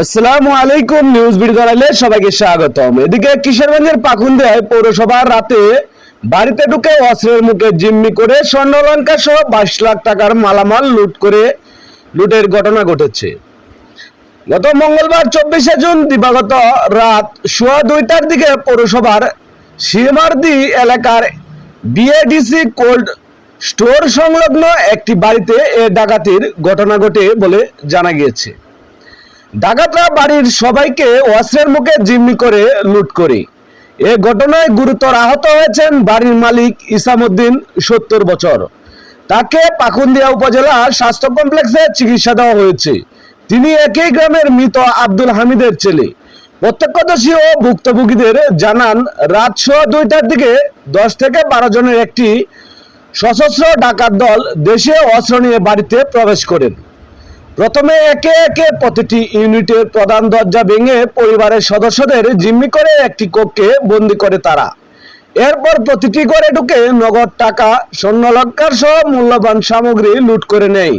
আসসালামু আলাইকুম নিউজ সবাইকে স্বাগতম। এদিকে কিশোরগঞ্জের পৌরসভার রাতে বাড়িতে ঢুকে অস্ত্রের মুখে জিম্মি করে স্বর্ণলঙ্কা সহ বাইশ লাখ টাকার মালামাল লুট করে লুটের ঘটনা ঘটেছে। গত মঙ্গলবার চব্বিশে জুন দিবাগত রাত সোয়া দুইটার দিকে পৌরসভার সীমার্দি এলাকার বিএডিসি কোল্ড স্টোর সংলগ্ন একটি বাড়িতে এ ডাকাতির ঘটনা ঘটে বলে জানা গিয়েছে। ডাকাতরা বাড়ির সবাইকে অস্ত্রের মুখে জিম্মি করে লুট করে। এ ঘটনায় গুরুতর আহত হয়েছেন বাড়ির মালিক ইসামুদ্দিন সত্তর বছর। তাকে পাকুন্দিয়া উপজেলা স্বাস্থ্য কমপ্লেক্সে চিকিৎসা দেওয়া হয়েছে। তিনি একই গ্রামের মৃত আব্দুল হামিদের ছেলে। প্রত্যক্ষদর্শী ও ভুক্তভোগীদের জানান, রাত সোয়া দুইটার দিকে দশ থেকে বারো জনের একটি সশস্ত্র ডাকাত দল দেশে অস্ত্র নিয়ে বাড়িতে প্রবেশ করেন। প্রথমে একে একে প্রতিটি ইউনিটের প্রধান দরজা ভেঙে পরিবারের সদস্যদের জিম্মি করে একটি কক্ষে বন্দি করে তারা। এরপর প্রতিটি ঘরে ঢুকে নগদ টাকা, স্বর্ণলঙ্কার সহ মূল্যবান সামগ্রী লুট করে নেয়।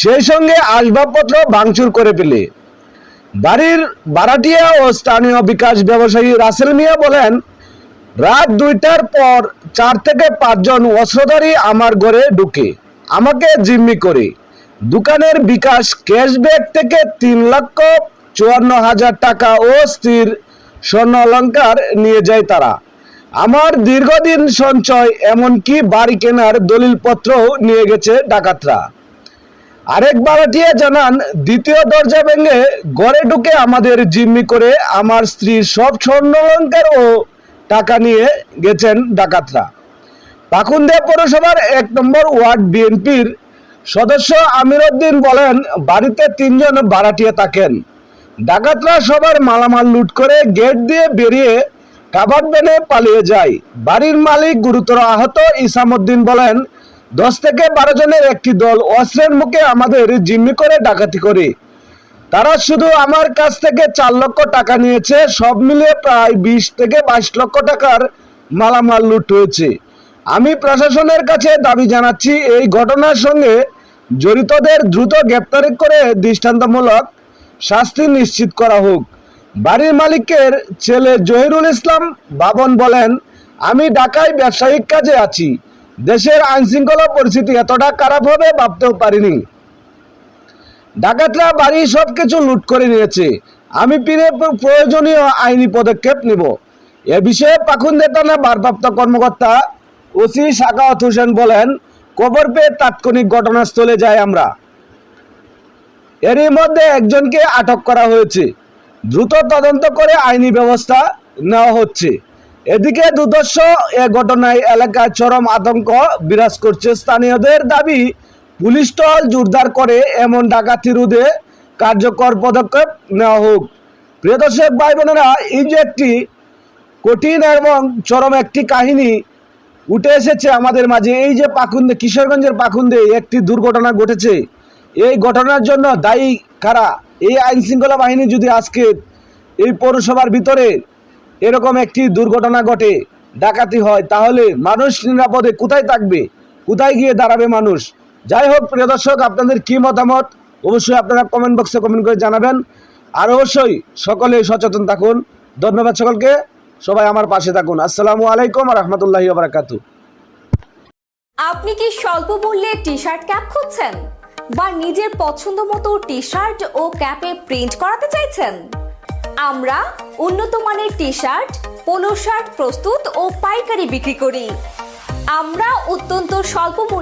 সেই সঙ্গে আসবাবপত্র ভাঙচুর করে ফেলে। বাড়ির বারাটিয়া ও স্থানীয় বিকাশ ব্যবসায়ী রাসেল মিয়া বলেন, রাত দুইটার পর চার থেকে পাঁচজন অস্ত্রধারী আমার ঘরে ঢুকে, আমাকে জিম্মি করে। দোকানের বিকাশ ক্যাশব্যাক থেকে তিন লক্ষ চুয়ান্ন হাজার টাকা ও স্থির স্বর্ণ অলঙ্কার নিয়ে যায় তারা। আমার দীর্ঘদিন সঞ্চয়, এমনকি বাড়ি কেনার দলিলপত্রও নিয়ে গেছে ডাকাতরা। আরেক বারাটিয়া জানান, দ্বিতীয় দরজা ভেঙে গড়ে ঢুকে আমাদের জিম্মি করে আমার স্ত্রীর সব স্বর্ণ অলঙ্কার ও টাকা নিয়ে গেছেন ডাকাতরা। পাকুন্দিয়া পৌরসভার এক নম্বর ওয়ার্ড বিএনপির সদস্য আমির উদ্দিন বলেন, বাড়িতে তিনজন বারাটিয়া থাকেন। ডাকাতরা সবার মালামাল লুট করে গেট দিয়ে বেরিয়ে কাবার ভ্যানে পালিয়ে যায়। বাড়ির মালিক গুরুতর আহত ইসামউদ্দিন বলেন, দশ থেকে বারো জনের একটি দল অস্ত্রের মুখে আমাদের জিম্মি করে ডাকাতি করে। তারা শুধু আমার কাছ থেকে চার লক্ষ টাকা নিয়েছে, সব মিলিয়ে প্রায় বিশ থেকে বাইশ লক্ষ টাকার মালামাল লুট হয়েছে। আমি প্রশাসনের কাছে দাবি জানাচ্ছি, এই ঘটনার সঙ্গে জড়িতদের দ্রুত গ্রেপ্তার করে দৃষ্টান্তমূলক শাস্তি নিশ্চিত করা হোক। বাড়ির মালিকের ছেলে জহিরুল ইসলাম বাবন বলেন, আমি ঢাকায় ব্যবসায়িক কাজে আছি। দেশের আইনশৃঙ্খলা পরিস্থিতি এতটা খারাপ হবে ভাবতেও পারিনি। ডাকাতরা বাড়ি সবকিছু লুট করে নিয়েছে। আমি ফিরে প্রয়োজনীয় আইনি পদক্ষেপ নিব। এ বিষয়ে পাখুন্দে থানা ভারপ্রাপ্ত কর্মকর্তা ওসি শাকাওয়াত হোসেন বলেন খবর পেয়ে তাৎক্ষণিক ঘটনাস্থলে যাই আমরা। এরই মধ্যে একজনকে আটক করা হয়েছে। দ্রুত তদন্ত করে আইনি ব্যবস্থা নেওয়া হচ্ছে। এদিকে দুর্দর্শ এ ঘটনায় এলাকায় চরম আতঙ্ক বিরাজ করছে। স্থানীয়দের দাবি, পুলিশ টহল জোরদার করে এমন ডাকাতি রোধে কার্যকর পদক্ষেপ নেওয়া হোক। প্রিয় দর্শক ভাই বোনেরা এই যে একটি কঠিন এবং চরম একটি কাহিনী উঠে এসেছে আমাদের মাঝে। এই যে পাকুন্দে, কিশোরগঞ্জের পাকুন্দে একটি দুর্ঘটনা ঘটেছে। এই ঘটনার জন্য দায়ী কারা? এই আইন শৃঙ্খলা বাহিনী যদি আজকে এই পৌরসভার ভিতরে এরকম একটি দুর্ঘটনা ঘটে, ডাকাতি হয়, তাহলে মানুষ নিরাপদে কোথায় থাকবে? কোথায় গিয়ে দাঁড়াবে মানুষ? যাই হোক, প্রিয় দর্শক, আপনাদের কি মতামত? অবশ্যই আপনারা কমেন্ট বক্সে কমেন্ট করে জানাবেন। আর অবশ্যই সকলে সচেতন থাকুন। ধন্যবাদ সকলকে। সবাই আমার পাশে থাকুন। আসসালামু আলাইকুম রহমতুল্লাহি বারাকাতু। আপনি কি স্বল্প মূল্যে টি শার্ট ক্যাপ খুঁজছেন? বা নিজের পছন্দ মতো টি শার্ট ও ক্যাপে প্রিন্ট করাতে চাইছেন? আমরা উন্নত মানের টি শার্ট পোলো শার্ট প্রস্তুত ও পাইকারি বিক্রি করি। আমরা অত্যন্ত স্বল্প মূল্যে